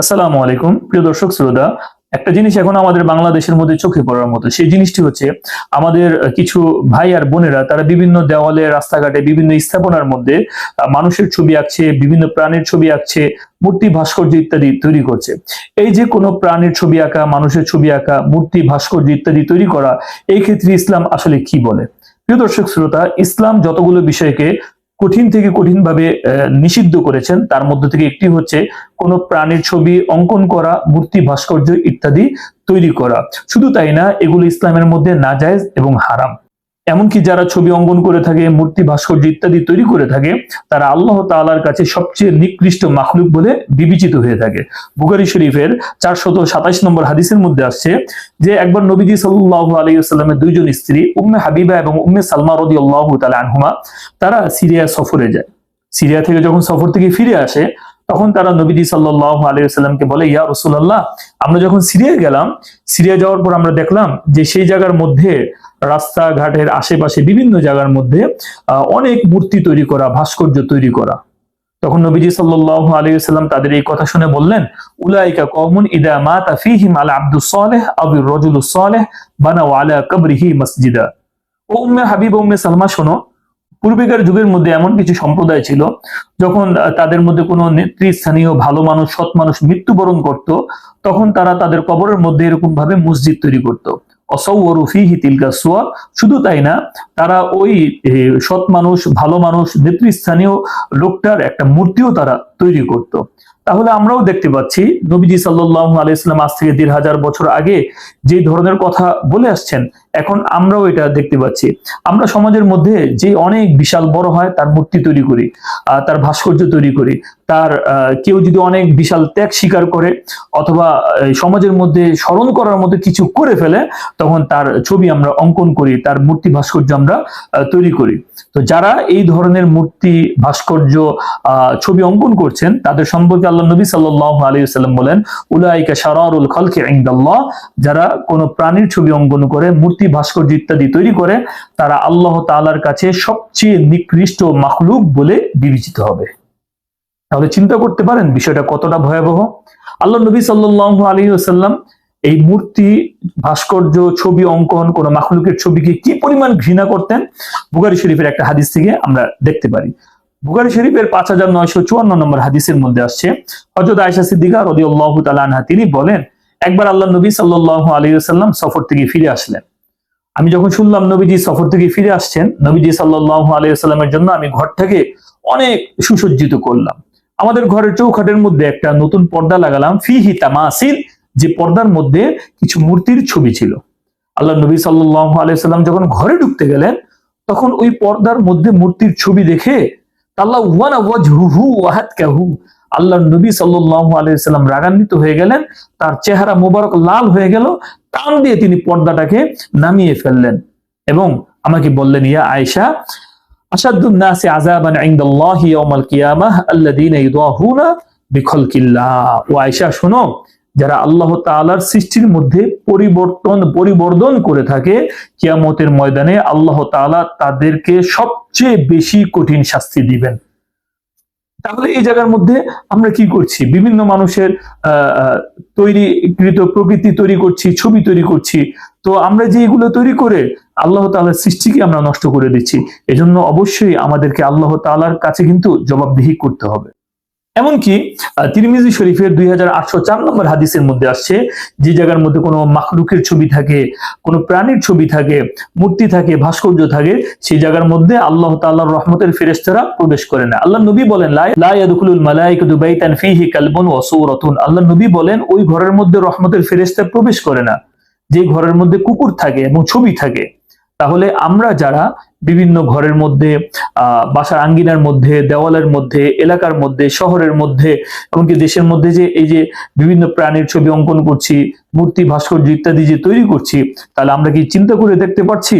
আসসালামু আলাইকুম। প্রিয় দর্শক, শ্রোতা, একটা জিনিস এখন আমাদের বাংলাদেশের মধ্যে চোখে পড়ার মতো, সেই জিনিসটি হচ্ছে আমাদের কিছু ভাই আর বোনেরা, তারা বিভিন্ন দেওয়ালে, রাস্তাঘাটে, বিভিন্ন স্থাপনার মধ্যে মানুষের ছবি আঁকছে, বিভিন্ন প্রাণীর ছবি আঁকছে, মূর্তি ভাস্কর্য ইত্যাদি তৈরি করছে। এই যে কোনো প্রাণীর ছবি আঁকা, মানুষের ছবি আঁকা, মূর্তি ভাস্কর্য ইত্যাদি তৈরি করা, এই ক্ষেত্রে ইসলাম আসলে কি বলে? প্রিয় দর্শক, শ্রোতা, ইসলাম যতগুলো বিষয়কে কঠিন থেকে কঠিন ভাবে নিষিদ্ধ করেছেন। তার মধ্যে থেকে একটি হচ্ছে কোনো প্রাণীর ছবি অঙ্কন করা, মূর্তি, ভাস্কর্য ইত্যাদি তৈরি করা। শুধু তাই না, এগুলো ইসলামের মধ্যে নাজায়জ এবং হারাম। এমনকি যারা ছবি অঙ্কন করে থাকে, মূর্তি, ভাস্কর্য ইত্যাদি তৈরি করে থাকে, তারা আল্লাহ তাআলার কাছে সবচেয়ে নিকৃষ্ট মাখলুক বলে বিবেচিত হয়ে থাকে। বুখারী শরীফের চারশত সাতাইশ নম্বর হাদিসের মধ্যে আসছে যে, একবার নবীজি সাল্লাহ আলাইসাল্লামের দুইজন স্ত্রী, উম্মে হাবিবা এবং উম্মে সালমা রদি আল্লাহ তালা আনহুমা, তারা সিরিয়া সফরে যায়। সিরিয়া থেকে যখন সফর থেকে ফিরে আসে তখন তারা নবীজি সাল্লাহ আলাইসাল্লামকে বলে, ইয়া রসুল্লাহ আমরা যখন সিরিয়া গেলাম, সিরিয়া যাওয়ার পর আমরা দেখলাম যে সেই জায়গার মধ্যে রাস্তাঘাটের আশেপাশে বিভিন্ন জায়গার মধ্যে অনেক মূর্তি তৈরি করা, ভাস্কর্য তৈরি করা। তখন নবীজি সাল্লাহ আলাইসাল্লাম তাদের এই কথা শুনে বললেন, উলাইকা কমন ইদা মাতা ফীহিম আল আব্দুস সালেহ আও রাজুলুস সালেহ বানাও আলা কবরিহি মসজিদা। ও উম্মে হাবিব উম্মে সালমা, শোনো পূর্বেকার যুগের মধ্যে এমন কিছু সম্প্রদায় ছিল যখন তাদের মধ্যে কোনো নেতৃস্থানীয় ভালো মানুষ, সৎ মানুষ মৃত্যুবরণ করত, তখন তারা তাদের কবরের মধ্যে এরকম ভাবে মসজিদ তৈরি করত। শুধু তাই না, তারা ওই সৎ মানুষ, ভালো মানুষ নেতৃস্থানীয় লোকটার একটা মূর্তিও তারা তৈরি করত। তাহলে আমরাও দেখতে পাচ্ছি, নবীজি সাল্লাহ আলাইসলাম আজ থেকে দেড় হাজার বছর আগে যে ধরনের কথা বলে আসছেন এখন আমরাও এটা দেখতে পাচ্ছি। আমরা সমাজের মধ্যে যে অনেক বিশাল বড় হয়, তার মূর্তি তৈরি করি তার ভাস্কর্য তৈরি করি, তার কেউ যদি অনেক বিশাল ত্যাগ স্বীকার করে অথবা সমাজের মধ্যে স্মরণ করার মতো কিছু করে ফেলে, তখন তার ছবি আমরা অঙ্কন করি, তার মূর্তি ভাস্কর্য আমরা তৈরি করি। তো যারা এই ধরনের মূর্তি, ভাস্কর্য ছবি অঙ্কন করছেন, তাদের সম্পর্কে আল্লাহ নবী সাল্লাহ আলাইসাল্লাম বলেন, উলাইকা সারারুল খলকে ইনদাল্লাহ, যারা কোনো প্রাণীর ছবি অঙ্কন করে, মূর্তি ভাস্কর্য ইত্যাদি তৈরি করে তারা আল্লাহ তাআলার কাছে সবচেয়ে নিকৃষ্ট মাখলুক বলে বিবেচিত হবে। তাহলে চিন্তা করতে পারেন বিষয়টা কতটা ভয়াবহ। আল্লাহ নবী সাল্লাহ আলী আসাল্লাম এই মূর্তি, ভাস্কর্য, ছবি, অঙ্কন, কোন মাখলুকের ছবিকে কি পরিমাণ ঘৃণা করতেন বুগারি শরীফের একটা হাদিস থেকে আমরা দেখতে পারি। বুখারী শরীফের পাঁচ হাজার নয়শো চুয়ান্ন নম্বর হাদিসের মধ্যে আসছে হজরত আয়সা সিদ্দিকা রদি আল্লাহ আনহা তিনি বলেন, একবার আল্লাহ নবী সাল্লাহ আলী সাল্লাম সফর থেকে ফিরে আসলেন। আমি যখন শুনলাম নবীজি সফর থেকে ফিরে আসছেন, নবীজি সাল্লাহ আলী সাল্লামের জন্য আমি ঘরটাকে অনেক সুসজ্জিত করলাম। আমাদের ঘরের চৌখাটের মধ্যে একটা নতুন পর্দা লাগালাম, ফিহি তামাসিল, যে পর্দার মধ্যে কিছু মূর্তির ছবি ছিল। আল্লাহ নবী সাল্লাহ আলাইসাল্লাম যখন ঘরে ঢুকতে গেলেন, তখন ওই পর্দার মধ্যে মূর্তির ছবি দেখে আল্লাহ আল্লাহ নবী সাল্লাহ আলাইসাল্লাম রাগান্বিত হয়ে গেলেন, তার চেহারা মোবারক লাল হয়ে গেল, টান দিয়ে তিনি পর্দাটাকে নামিয়ে ফেললেন। এবং আমাকে বললেন, ইয়া শোনো, যারা আল্লাহ সৃষ্টির মধ্যে পরিবর্তন, পরিবর্ধন করে থাকে, কিয়ামতের ময়দানে আল্লাহ তাআলা তাদেরকে সবচেয়ে বেশি কঠিন শাস্তি দিবেন। তাহলে এই জায়গার মধ্যে আমরা কি করছি? বিভিন্ন মানুষের তৈরি কৃত প্রকৃতি তৈরি করছি, ছবি তৈরি করছি। তো আমরা যে এগুলো তৈরি করে আল্লাহ তালার সৃষ্টিকে আমরা নষ্ট করে দিচ্ছি। এজন্য অবশ্যই আমাদেরকে আল্লাহ তালার কাছে কিন্তু জবাবদিহি করতে হবে। এমনকি তিরমিজি শরীফের দুই হাজার আটশো চার নম্বর হাদিসের মধ্যে আসছে, যে জায়গার মধ্যে কোনো মাখলুকের ছবি থাকে, কোনো প্রাণীর ছবি থাকে, মূর্তি থাকে, ভাস্কর্য থাকে, সেই জায়গার মধ্যে আল্লাহ তাআলার রহমতের ফেরেশতারা প্রবেশ করে না। আল্লাহ নবী বলেন আল্লাহ নবী বলেন, ওই ঘরের মধ্যে রহমতের ফেরেশতা প্রবেশ করে না। যে ঘরের মধ্যে কুকুর থাকে এবং ছবি থাকে। তাহলে আমরা যারা বিভিন্ন ঘরের মধ্যে আহ বাসার আঙ্গিনার মধ্যে, দেওয়ালের মধ্যে, এলাকার মধ্যে, শহরের মধ্যে, এমনকি দেশের মধ্যে যে এই যে বিভিন্ন প্রাণীর ছবি অঙ্কন করছি, মূর্তি, ভাস্কর্য ইত্যাদি যে তৈরি করছি, তাহলে আমরা কি চিন্তা করে দেখতে পাচ্ছি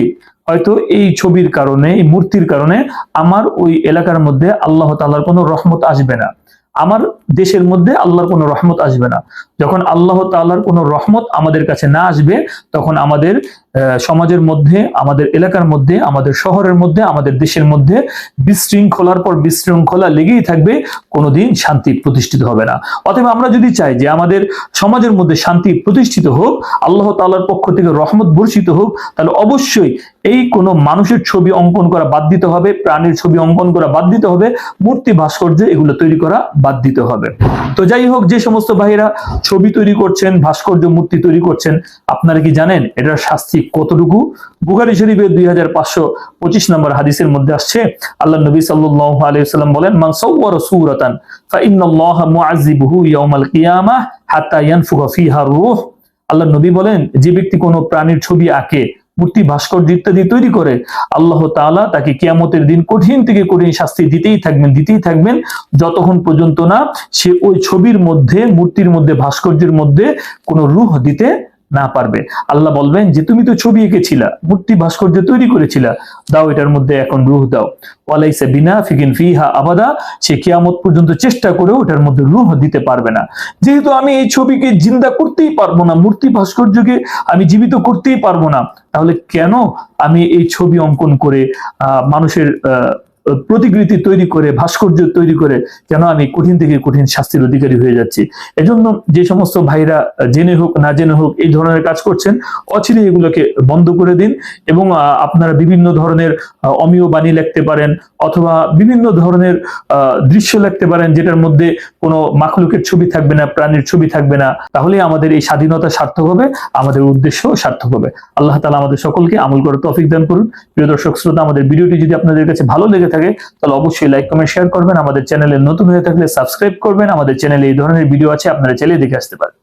হয়তো এই ছবির কারণে, এই মূর্তির কারণে আমার ওই এলাকার মধ্যে আল্লাহ তাআলার কোনো রহমত আসবে না। আমার দেশের মধ্যে আল্লাহর কোনো রহমত আসবে না। যখন আল্লাহ তাআলার কোনো রহমত আমাদের কাছে না আসবে, তখন আমাদের সমাজের মধ্যে, আমাদের এলাকার মধ্যে, আমাদের শহরের মধ্যে, আমাদের দেশের মধ্যে বিশৃঙ্খলার পর বিশৃঙ্খলা লেগেই থাকবে, কোনোদিন শান্তি প্রতিষ্ঠিত হবে না। অতএব আমরা যদি চাই যে আমাদের সমাজের মধ্যে শান্তি প্রতিষ্ঠিত হোক, আল্লাহ তাআলার পক্ষ থেকে রহমত বর্ষিত হোক, তাহলে অবশ্যই এই কোনো মানুষের ছবি অঙ্কন করা বাদ দিতে হবে, প্রাণীর ছবি অঙ্কন করা বাদ দিতে হবে, মূর্তি ভাস্কর্য এগুলো তৈরি করা বাদ দিতে হবে। তো যাই হোক, যে সমস্ত ভাইরা ছবি তৈরি করছেন, ভাস্কর্য মূর্তি তৈরি করছেন, আপনারা কি জানেন? এটার শাস্তি কতটুকু? বুখারী শরীফের দুই হাজার পাঁচশো পঁচিশ নম্বর হাদিসের মধ্যে আসছে আল্লাহ নবী সাল্লাল্লাহু আলাইহি সাল্লাম বলেন, মান সাওয়ারা সূরাতান, ফাইন্নাল্লাহা মুআযযিবুহু ইয়াউমাল কিয়ামাহ হাত্তা ইয়ানফুখা ফিহা রূহ। আল্লাহ নবী বলেন, যে ব্যক্তি কোনো প্রাণীর ছবি আঁকে, মূর্তি, ভাস্কর্য ইত্যাদি তৈরি করে, আল্লাহ তাআলা তাকে কিয়ামতের দিন কঠিন থেকে কঠিন শাস্তি দিতেই থাকবেন দিতেই থাকবেন। যতক্ষণ পর্যন্ত না সে ওই ছবির মধ্যে, মূর্তির মধ্যে, ভাস্কর্যের মধ্যে কোনো রূহ দিতে না পারবে। আল্লাহ বলবেন যে তুমি তো ছবি এঁকেছিলা মূর্তি ভাস্কর্য তৈরি করেছিলা। দাও এটার মধ্যে এখন রুহ দাও। ওয়ালাইসা বিনা ফিকিন ফিহা আবাদা। সে কিয়ামত পর্যন্ত চেষ্টা করেও ওটার মধ্যে রুহ দিতে পারবে না। যেহেতু আমি এই ছবিকে জিন্দা করতেই পারব না মূর্তি ভাস্কর্যকে আমি জীবিত করতেই পারব না তাহলে কেন আমি এই ছবি অঙ্কন করে মানুষের আহ, প্রতিকৃতি তৈরি করে, ভাস্কর্য তৈরি করে কেন আমি কঠিন থেকে কঠিন শাস্তির অধিকারী হয়ে যাচ্ছি। এজন্য যে সমস্ত ভাইরা জেনে হোক, না জেনে হোক, এই ধরনের কাজ করছেন অচিরে এগুলোকে বন্ধ করে দিন এবং আপনারা বিভিন্ন ধরনের অমীয় বাণী লিখতে পারেন অথবা বিভিন্ন ধরনের দৃশ্য লিখতে পারেন যেটার মধ্যে কোনো মাখলুকের ছবি থাকবে না, প্রাণীর ছবি থাকবে না। তাহলে আমাদের এই স্বাধীনতা সার্থক হবে, আমাদের উদ্দেশ্য সার্থক হবে। আল্লাহ তালা আমাদের সকলকে আমল করে তৌফিক দান করুন। প্রিয় দর্শক শ্রোতা, আমাদের ভিডিওটি যদি আপনাদের কাছে ভালো লেগে থাকে, তাহলে অবশ্যই লাইক কমেন্ট শেয়ার করবেন। আমাদের চ্যানেলে নতুন হয়ে থাকলে সাবস্ক্রাইব করবেন। আমাদের চ্যানেলে এই ধরনের ভিডিও আছে, আপনারা চ্যানেলে দেখে আসতে পারেন।